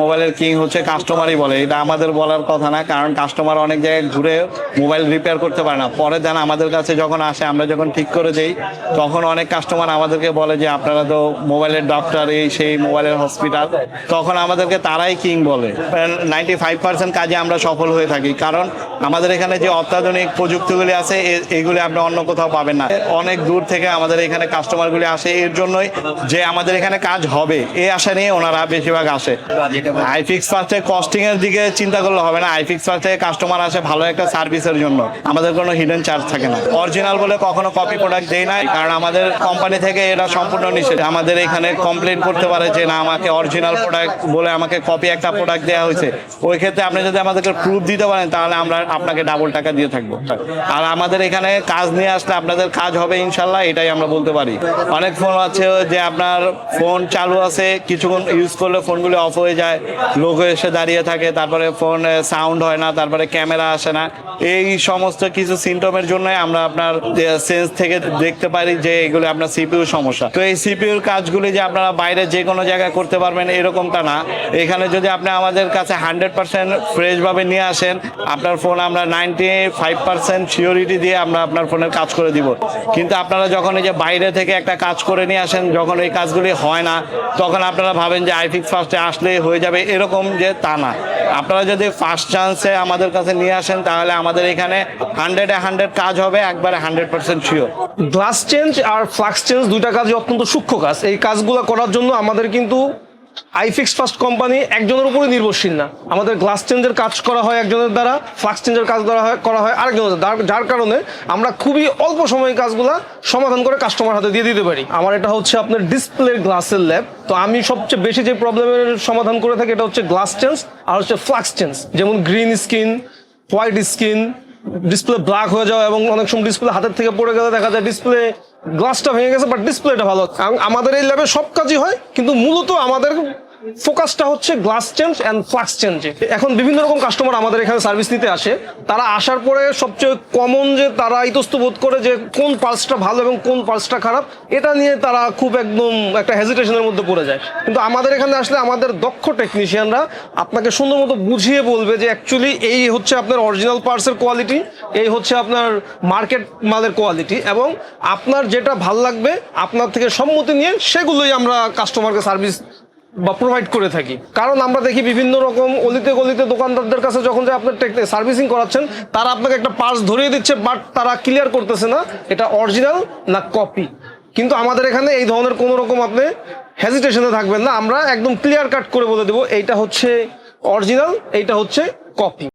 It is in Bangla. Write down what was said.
মোবাইলের কিং হচ্ছে কাস্টমারই বলে। এটা আমাদের বলার কথা না, কারণ কাস্টমার অনেক জায়গায় ঘুরে মোবাইল রিপেয়ার করতে পারে না। পরে আমাদের কাছে যখন আসে, আমরা যখন ঠিক করে তখন অনেক কাস্টমার আমাদেরকে বলে যে, আপনারা তো মোবাইলের ডক্টর এই সেই মোবাইলের হসপিটাল তখন আমাদেরকে তারাই কিং বলে। নাইনটি ফাইভ পার্সেন্ট কাজে আমরা সফল হয়ে থাকি। কারণ আমাদের এখানে যে অত্যাধুনিক প্রযুক্তিগুলি আছে এগুলি আপনি অন্য কোথাও পাবেন না। অনেক দূর থেকে আমাদের এখানে কাস্টমারগুলি আসে। এর জন্যই যে আমাদের এখানে কাজ হবে এই আশা নিয়ে ওনারা বেশিরভাগ আসে। আইফিক্স ফার্স্টে কস্টিং এর দিকে চিন্তা করলে হবে না। আইফিক্স ফার্স্টে কাস্টমার আসে ভালো একটা সার্ভিসের জন্য। আমাদের কোনো হিডেন চার্জ থাকে না। অরিজিনাল বলে কখনো কপি প্রোডাক্ট দেই না কারণ আমাদের কোম্পানি থেকে এটা সম্পূর্ণ নিষেধ। আমাদের এখানে কমপ্লেন করতে পারে যে না আমাকে অরিজিনাল প্রোডাক্ট বলে আমাকে কপি একটা প্রোডাক্ট দেওয়া হয়েছে। ওই ক্ষেত্রে আপনি যদি আমাদেরকে প্রুফ দিতে পারেন তাহলে আমরা আপনাকে ডাবল টাকা দিয়ে থাকব। আর আমাদের এখানে কাজ নিয়ে আসলে আপনাদের কাজ হবে ইনশাল্লাহ এটাই আমরা বলতে পারি। অনেক ফোন আছে যে আপনার ফোন চালু আছে কিছুক্ষণ ইউজ করলে ফোনগুলো অফ হয়ে যায় লোগো এসে দাঁড়িয়ে থাকে, তারপরে ফোন সাউন্ড হয় না, তারপরে ক্যামেরা আসে না। এই সমস্ত কিছু সিমটমের জন্য আমরা আপনার সেন্স থেকে দেখতে পারি যে এগুলো আপনার সিপিউ সমস্যা। তো এই সিপিউর কাজগুলি যে আপনারা বাইরে যে কোনো জায়গায় করতে পারবেন এরকমটা না। এখানে যদি আপনি আমাদের কাছে হান্ড্রেড পার্সেন্ট ফ্রেশভাবে নিয়ে আসেন, আপনার ফোন আমরা নাইনটি ফাইভ পার্সেন্ট সিওরিটি দিয়ে আমরা আপনার ফোনের কাজ করে দিব। কিন্তু আপনারা যখন এই যে বাইরে থেকে একটা কাজ করে নিয়ে আসেন, যখন এই কাজগুলি হয় না, তখন আপনারা ভাবেন যে আইফিক্স ফার্স্টে আসলে হয়ে যাবে এরকম যে তা না। আপনারা যদি ফার্স্ট চান্সে আমাদের কাছে নিয়ে আসেন, তাহলে আমাদের এখানে হান্ড্রেডে হান্ড্রেড কাজ হবে, একবারে hundred percent sure glass change আর ফ্লাক্স চেঞ্জ দুইটা কাজ অত্যন্ত সূক্ষ্ম কাজ। এই কাজগুলো করার জন্য আমাদের কিন্তু আইফিক্স ফার্স্ট কোম্পানি একজনের উপরে নির্ভরশীল না। আমাদের গ্লাস চেঞ্জের কাজ করা হয় একজনের দ্বারা ফ্লাক্স চেঞ্জের কাজ করা হয় করা হয় আরেকজনের দ্বারা। যার কারণে আমরা খুবই অল্প সময়ে কাজগুলো সমাধান করে কাস্টমার হাতে দিয়ে দিতে পারি। আমার এটা হচ্ছে আপনার ডিসপ্লে গ্লাসের ল্যাব তো আমি সবচেয়ে বেশি যে প্রবলেমের সমাধান করে থাকি, এটা হচ্ছে গ্লাস চেঞ্জ আর হচ্ছে ফ্লাক্স চেঞ্জ যেমন green screen white screen display black হয়ে যাওয়া এবং অনেক সময় ডিসপ্লে হাতের থেকে পড়ে গেলে দেখা যায় ডিসপ্লে গ্লাসটা ভেঙে গেছে বাট ডিসপ্লেটা ভালো। আমাদের এই ল্যাবে সব কাজই হয়, কিন্তু মূলত আমাদের ফোকাসটা হচ্ছে গ্লাস চেঞ্জ অ্যান্ড ফ্লাক্স চেঞ্জে এখন বিভিন্ন রকম কাস্টমার আমাদের এখানে সার্ভিস নিতে আসে। তারা আসার পরে সবচেয়ে কমন যে তারা ইতস্ত বোধ করে যে কোন পার্সটা ভালো এবং কোন পার্সটা খারাপ, এটা নিয়ে তারা খুব একদম একটা হেজিটেশনের মধ্যে পড়ে যায়। কিন্তু আমাদের এখানে আসলে আমাদের দক্ষ টেকনিশিয়ানরা আপনাকে সুন্দর মতো বুঝিয়ে বলবে যে অ্যাকচুয়ালি এই হচ্ছে আপনার অরিজিনাল পার্টসের কোয়ালিটি এই হচ্ছে আপনার মার্কেট মালের কোয়ালিটি এবং আপনার যেটা ভালো লাগবে, আপনার থেকে সম্মতি নিয়ে সেগুলোই আমরা কাস্টমারকে সার্ভিস বা প্রোভাইড করে থাকি। কারণ আমরা দেখি বিভিন্ন রকম অলিতে গলিতে দোকানদারদের কাছে যখন যে আপনার সার্ভিসিং করাচ্ছেন, তারা আপনাকে একটা পার্স ধরিয়ে দিচ্ছে বাট তারা ক্লিয়ার করতেছে না এটা অরিজিনাল না কপি কিন্তু আমাদের এখানে এই ধরনের কোনো রকম আপনি হেজিটেশনে থাকবেন না, আমরা একদম ক্লিয়ার কাট করে বলে দেবো, এইটা হচ্ছে অরিজিনাল এইটা হচ্ছে কপি